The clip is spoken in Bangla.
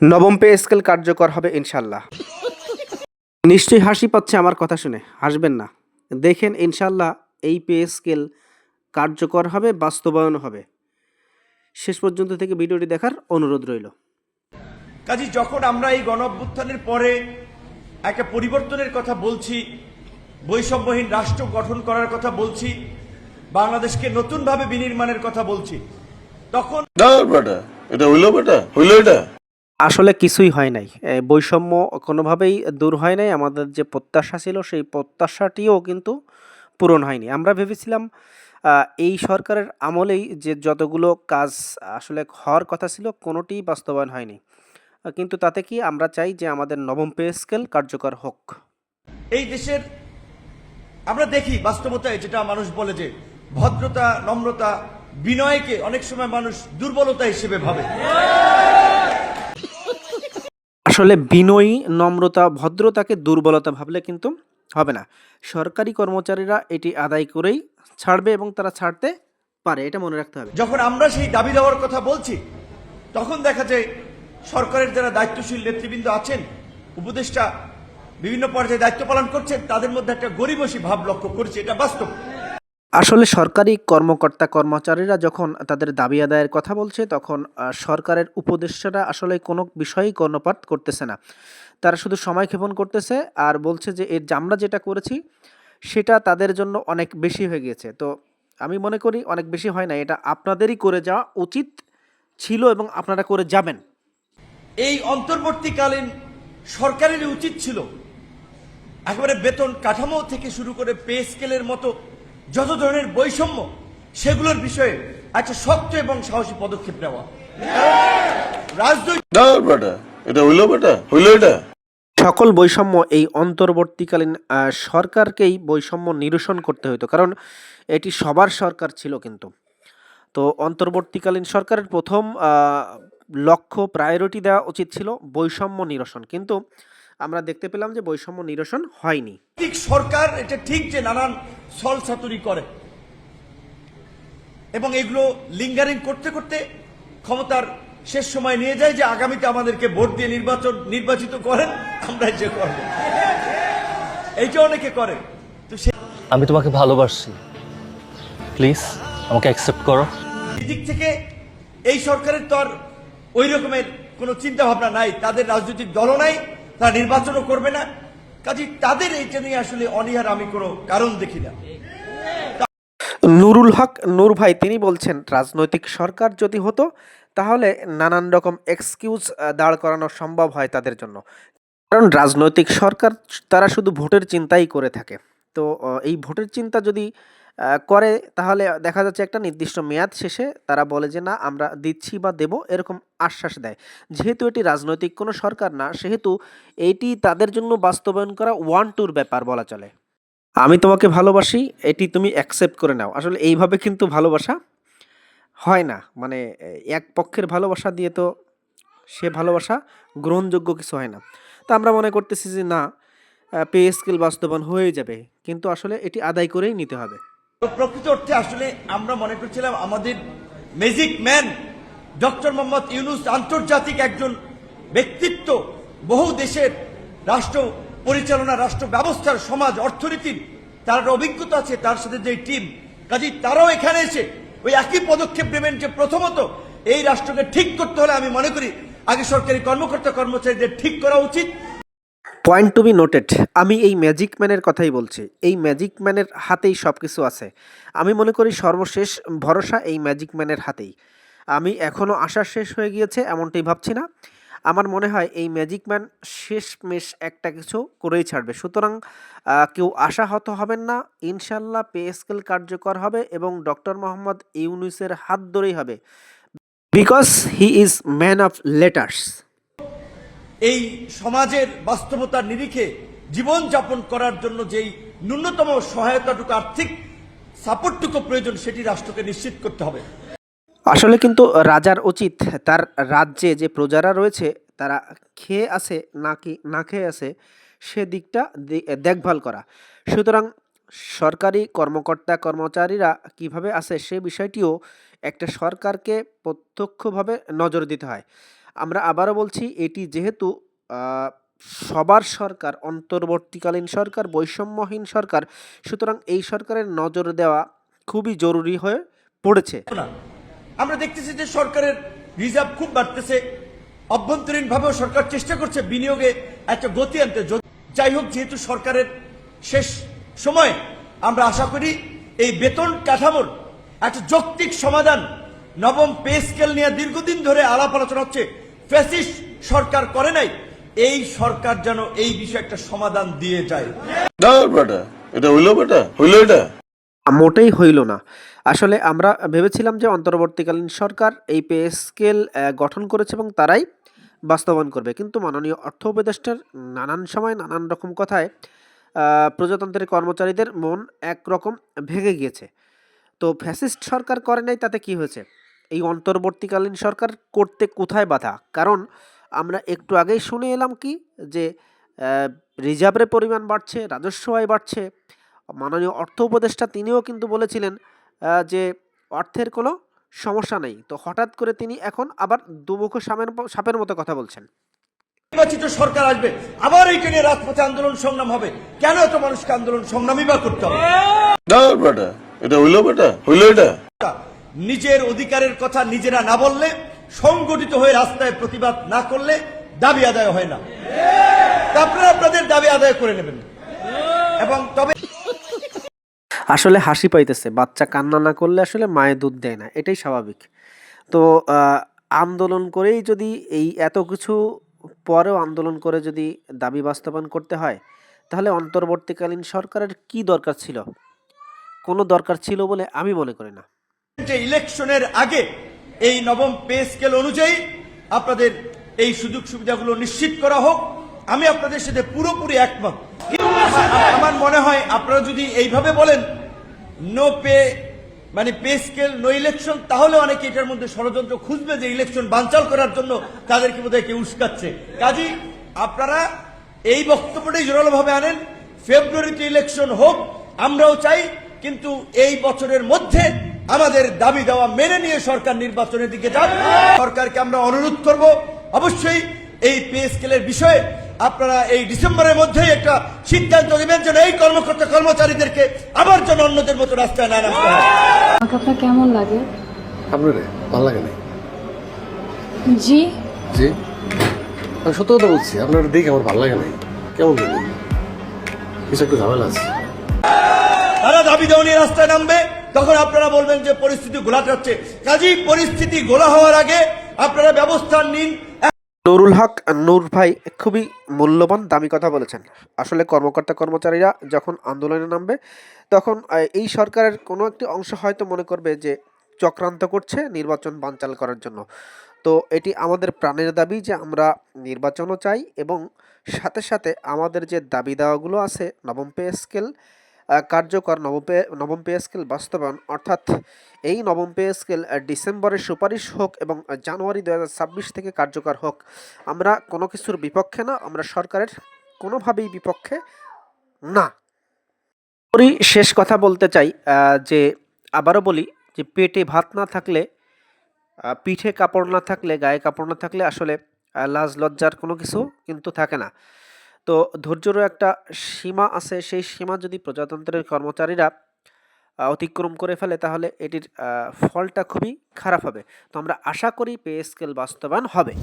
নবম পে স্কেল কার্যকর হবে ইনশাল্লাহ নিশ্চয়ই হাসি পাচ্ছে আমার কথা শুনে হাসবেন না। দেখেন ইনশাল্লাহ এই পে স্কেল কার্যকর হবে বাস্তবায়ন হবে। শেষ পর্যন্ত থেকে ভিডিওটি দেখার অনুরোধ রইল। কাজী যখন আমরা এই গণ অভ্যুত্থানের পরে একটা পরিবর্তনের কথা বলছি বৈষম্যহীন রাষ্ট্র গঠন করার কথা বলছি বাংলাদেশকে নতুনভাবে বিনির্মাণের কথা বলছি তখন এটা হইল বেটা হইল এটা। আসলে কিছুই হয় নাই। বৈষম্য কোনোভাবেই দূর হয় নাই। আমাদের যে প্রত্যাশা ছিল, সেই প্রত্যাশাটিও কিন্তু পূরণ হয়নি। আমরা ভেবেছিলাম এই সরকারের আমলেই যে যতগুলো কাজ আসলে হওয়ার কথা ছিল, কোনোটিই বাস্তবায়ন হয়নি। কিন্তু তাতে কি আমরা চাই যে আমাদের নবম পে স্কেল কার্যকর হোক। এই দেশের, আমরা দেখি বাস্তবতায় যেটা মানুষ বলে যে ভদ্রতা, নম্রতা, বিনয়কে অনেক সময় মানুষ দুর্বলতা হিসেবে ভাবে। আসলে বিনয়ী, নম্রতা, ভদ্রতাকে দুর্বলতা ভাবলে কিন্তু হবে না। সরকারি কর্মচারীরা এটি আদায় করেই ছাড়বে এবং তারা ছাড়তে পারে, এটা মনে রাখতে হবে। যখন আমরা সেই দাবি দেওয়ার কথা বলছি, তখন দেখা যায় সরকারের যারা দায়িত্বশীল নেতৃবৃন্দ আছেন, উপদেষ্টা বিভিন্ন পর্যায়ে দায়িত্ব পালন করছেন, তাদের মধ্যে একটা গরিবসী ভাব লক্ষ্য করছে, এটা বাস্তব। আসলে সরকারি কর্মকর্তা কর্মচারীরা যখন তাদের দাবি আদায়ের কথা বলছে, তখন সরকারের উপদেষ্টারা আসলে কোনো বিষয়েই কর্ণপাত করতেছে না। তারা শুধু সময় ক্ষেপণ করতেছে আর বলছে যে, এর আমরা যেটা করেছি, সেটা তাদের জন্য অনেক বেশি হয়ে গিয়েছে। তো আমি মনে করি অনেক বেশি হয় না, এটা আপনাদেরই করে যাওয়া উচিত ছিল এবং আপনারা করে যাবেন। এই অন্তর্বর্তীকালীন সরকারের উচিত ছিল, একেবারে বেতন কাঠামো থেকে শুরু করে পে স্কেলের মতো যত ধরনের বৈষম্য সেগুলোর বিষয়ে একটা শক্ত এবং সাহসী পদক্ষেপ নেওয়া। রাজনৈতিক এটা হইল বেটা হইল এটা। সকল বৈষম্য এই অন্তর্বর্তীকালীন সরকারকেই বৈষম্য নিরসন করতে হতো কারণ এটি সবার সরকার ছিল কিন্তু। তো অন্তর্বর্তীকালীন সরকারের প্রথম লক্ষ্য প্রায়োরিটি দেওয়া উচিত ছিল বৈষম্য নিরসন। কিন্তু আমরা দেখতে পেলাম যে বৈষম্য নিরসন হয়নি। ঠিক সরকার এটা ঠিক যে নানান ছল ছাতুরি করে। এবং এগুলো লিঙ্গারিং করতে করতে ক্ষমতার শেষ সময় নিয়ে যায় যে আগামীতে আমাদেরকে ভোট দিয়ে নির্বাচন নির্বাচিত করেন আমরা যে করব। এইটা অনেকে করে। তো সেই আমি তোমাকে ভালোবাসি। প্লিজ আমাকে অ্যাকসেপ্ট করো। দিক থেকে এই সরকারের তো আর ওই রকমের কোনো চিন্তা ভাবনা নাই তাদের রাজনৈতিক দলও নাই তারা নির্বাচনও করবে না। কাজে তাদের এইটা নিয়ে আসলে অনীহার আমি কোনো কারণ দেখি না। নুরুল হক, নূর ভাই, তিনি বলছেন, রাজনৈতিক সরকার যদি হতো, তাহলে নানান রকম এক্সকিউজ দাঁড় করানো সম্ভব হয় তাদের জন্য। কারণ রাজনৈতিক সরকার, তারা শুধু ভোটের চিন্তাই করে থাকে। তো এই ভোটের চিন্তা যদি করে, তাহলে দেখা যাচ্ছে একটা নির্দিষ্ট মেয়াদ শেষে তারা বলে যে, না, আমরা দিচ্ছি বা দেব। এরকম আশ্বাস দেয়। যেহেতু এটি রাজনৈতিক কোনো সরকার না, সেহেতু এটি তাদের জন্য বাস্তবায়ন করা ওয়ান টুর ব্যাপার বলা চলে। আমি তোমাকে ভালোবাসি, এটি তুমি অ্যাকসেপ্ট করে নাও। আসলে এইভাবে কিন্তু ভালোবাসা হয় না। মানে এক পক্ষের ভালোবাসা দিয়ে তো সে ভালোবাসা গ্রহণযোগ্য কিছু হয় না। তো আমরা মনে করতেছি যে, না পে স্কেল বাস্তবায়ন হয়ে যাবে। কিন্তু আসলে এটি আদায় করেই নিতে হবে। প্রকৃত অর্থে আসলে আমরা মনে করছিলাম আমাদের magic man doctor Mohammad Yunus আন্তর্জাতিক একজন ব্যক্তিত্ব, বহু দেশের রাষ্ট্র পরিচালনা, রাষ্ট্র ব্যবস্থার সমাজ, অর্থনীতির তার অভিজ্ঞতা আছে, তার সাথে যে টিম কাজেই তারাও এখানে এসে ওই একই পদক্ষেপ নেবেন যে প্রথমত এই রাষ্ট্রকে ঠিক করতে হলে আমি মনে করি আগে সরকারি কর্মকর্তা কর্মচারীদের ঠিক করা উচিত পয়েন্ট টু বি নোটেড আমি এই ম্যাজিক ম্যানের কথাই বলছি। এই ম্যাজিক ম্যানের হাতেই সব কিছু আছে। আমি মনে করি সর্বশেষ ভরসা এই ম্যাজিক ম্যানের হাতেই। আমি এখনও আশা শেষ হয়ে গিয়েছে, এমনটাই ভাবছি না। আমার মনে হয় এই ম্যাজিক ম্যান শেষ মেশ একটা কিছু করেই ছাড়বে। সুতরাং কেউ আশাহত হবেন না। ইনশাল্লাহ পে স্কেল কার্যকর হবে এবং ডক্টর মোহাম্মদ ইউনুসের হাত ধরেই হবে। Because he is man of letters এই সমাজের বাস্তবতার নিরিখে জীবন যাপন করার জন্য যেই ন্যূনতম সহায়তাটুকু, আর্থিক সাপোর্টটুকু প্রয়োজন, সেটি রাষ্ট্রকে নিশ্চিত করতে হবে। আসলে কিন্তু রাজার উচিত তার রাজ্যে যে প্রজারা রয়েছে, তারা খেয়ে আছে নাকি না খেয়ে আছে সে দিকটা দেখভাল করা। সুতরাং সরকারি কর্মকর্তা, কর্মচারীরা কীভাবে আছে সে বিষয়টিও একটা সরকারকে প্রত্যক্ষভাবে নজর দিতে হয়। আমরা আবারও বলছি, এটি যেহেতু সবার সরকার, অন্তর্বর্তীকালীন সরকার, বৈষম্যহীন সরকার, সুতরাং এই সরকারের নজর দেওয়া খুবই জরুরি হয়ে পড়েছে। আমরা দেখতেছি যে সরকারের রিজার্ভ খুব বাড়তেছে। অভ্যন্তরীণ ভাবেও সরকার চেষ্টা করছে বিনিয়োগে একটা গতি আনতে। যাই হোক, যেহেতু সরকারের শেষ সময়, আমরা আশা করি এই বেতন কাঠামোর একটা যৌক্তিক সমাধান নবম পে স্কেল নিয়ে দীর্ঘদিন ধরে আলাপ আলোচনা হচ্ছে। ফ্যাসিস্ট সরকার করে নাই এই সরকার যেন এই বিষয়ে একটা সমাধান দিয়ে যায়। না বেটা এটা হইল বেটা হইল এটা। মোটেই হইল না। আসলে আমরা ভেবেছিলাম যে অন্তর্বর্তীকালীন সরকার এই পে স্কেল গঠন করেছে এবং তারাই বাস্তবায়ন করবে। কিন্তু মাননীয় অর্থ উপদেষ্টার নানান সময় নানান রকম কথায় প্রজাতন্ত্রের কর্মচারীদের মন একরকম ভেঙে গিয়েছে। তো ফ্যাসিস্ট সরকার করে নাই তাতে কি হয়েছে? এই অন্তর্বর্তীকালীন সরকার করতে কোথায় বাধা? কারণ আমরা একটু আগেই শুনে এলাম কি? যে রিজার্ভের পরিমাণ বাড়ছে রাজস্ব আয় বাড়ছে। মাননীয় অর্থ উপদেষ্টা তিনিও কিন্তু বলেছিলেন যে অর্থের কোনো সমস্যা নেই। তো হঠাৎ করে তিনি এখন আবার দুমুখ সাপের সাপের মতো কথা বলছেন। নির্বাচিত সরকার আসবে আবার এইটা নিয়ে রাজপথে আন্দোলন সংগ্রাম হবে। কেন এত মানুষকে আন্দোলন সংগ্রামই বা করতে হবে? না বেটা এটা হইল বেটা হইল এটা। নিজের অধিকারের কথা নিজেরা না বললে, সংগঠিত হয়ে রাস্তায় প্রতিবাদ না করলে দাবি আদায় হয় না। আপনারা আপনাদের দাবি আদায় করে নেবেন। এবং তবে আসলে হাসি পাইতেছে, বাচ্চা কান্না না করলে আসলে মায়ে দুধ দেয় না, এটাই স্বাভাবিক। তো আন্দোলন করেই যদি এই এত কিছু পরেও আন্দোলন করে যদি দাবি বাস্তবায়ন করতে হয়, তাহলে অন্তর্বর্তীকালীন সরকারের কি দরকার ছিল? কোনো দরকার ছিল বলে আমি মনে করি না। যে ইলেকশনের আগে এই নবম পে স্কেল অনুযায়ী আপনাদের এই সুযোগ সুবিধাগুলো নিশ্চিত করা হোক। আমি আপনাদের সাথে পুরোপুরি একমত। আমার- মনে হয় আপনারা যদি এইভাবে বলেন নো পে মানে পে স্কেল নো ইলেকশন তাহলে অনেকে এটার মধ্যে ষড়যন্ত্র খুঁজবে যে ইলেকশন বানচাল করার জন্য তাদেরকে বোধহয় কেউ উস্কাচ্ছে। কাজী আপনারা এই বক্তব্যটাই জোরালোভাবে আনেন ফেব্রুয়ারিতে ইলেকশন হোক, আমরাও চাই, কিন্তু এই বছরের মধ্যে আমাদের দাবি দেওয়া মেনে নিয়ে সরকার নির্বাচনের দিকে যান সরকারকে আমরা অনুরোধ করব অবশ্যই এই পে স্কেলের বিষয়ে আপনারা এই ডিসেম্বরের মধ্যেই একটা সিদ্ধান্ত নেবেন যেন এই কর্মকর্তা কর্মচারীদেরকে আবার যেন অন্যদের মতো রাস্তায় না নামতে হয়। আপনার কেমন লাগে? আপনারে ভালো লাগে না? জি। জি? আমি সত্য কথা বলছি আপনার দেখে আমার ভালো লাগে নাই কেমন লাগে? কিছু একটু ঝামেলা আছে। তারা দাবি দেওয়া নিয়ে রাস্তায় নামবে। তখন আপনারা বলবেন যে পরিস্থিতি ঘোলাতে হচ্ছে। কাজেই পরিস্থিতি গোলা হওয়ার আগে আপনারা ব্যবস্থা নিন। নুরুল হক, নূর ভাই খুবই মূল্যবান, দামি কথা বলেছেন। আসলে কর্মকর্তা কর্মচারীরা যখন আন্দোলনে নামবে, তখন এই সরকারের কোনো একটি অংশ হয়তো মনে করবে যে চক্রান্ত করছে নির্বাচন বানচাল করার জন্য। তো এটি আমাদের প্রাণের দাবি যে আমরা নির্বাচনও চাই এবং সাথে সাথে আমাদের যে দাবি দাওয়াগুলো আছে, নবম পে স্কেল কার্যকর নবম পে নবম পে স্কেল বাস্তবায়ন, অর্থাৎ এই নবম পে স্কেল ডিসেম্বরের সুপারিশ হোক এবং জানুয়ারি দু হাজার ছাব্বিশ থেকে কার্যকর হোক, আমরা কোনো কিছুর বিপক্ষে না, আমরা সরকারের কোনোভাবেই বিপক্ষে না। শেষ কথা বলতে চাই যে আবারও বলি যে পেটে ভাত না থাকলে পিঠে কাপড় না থাকলে, গায়ে কাপড় না থাকলে আসলে লাজ লজ্জার কোনো কিছু কিন্তু থাকে না। তো ধৈর্যেরও একটা সীমা আছে। সেই সীমা যদি প্রজাতন্ত্রের কর্মচারীরা অতিক্রম করে ফেলে, তাহলে এটির ফলটা খুবই খারাপ হবে। তো আমরা আশা করি পে স্কেল বাস্তবায়ন হবে।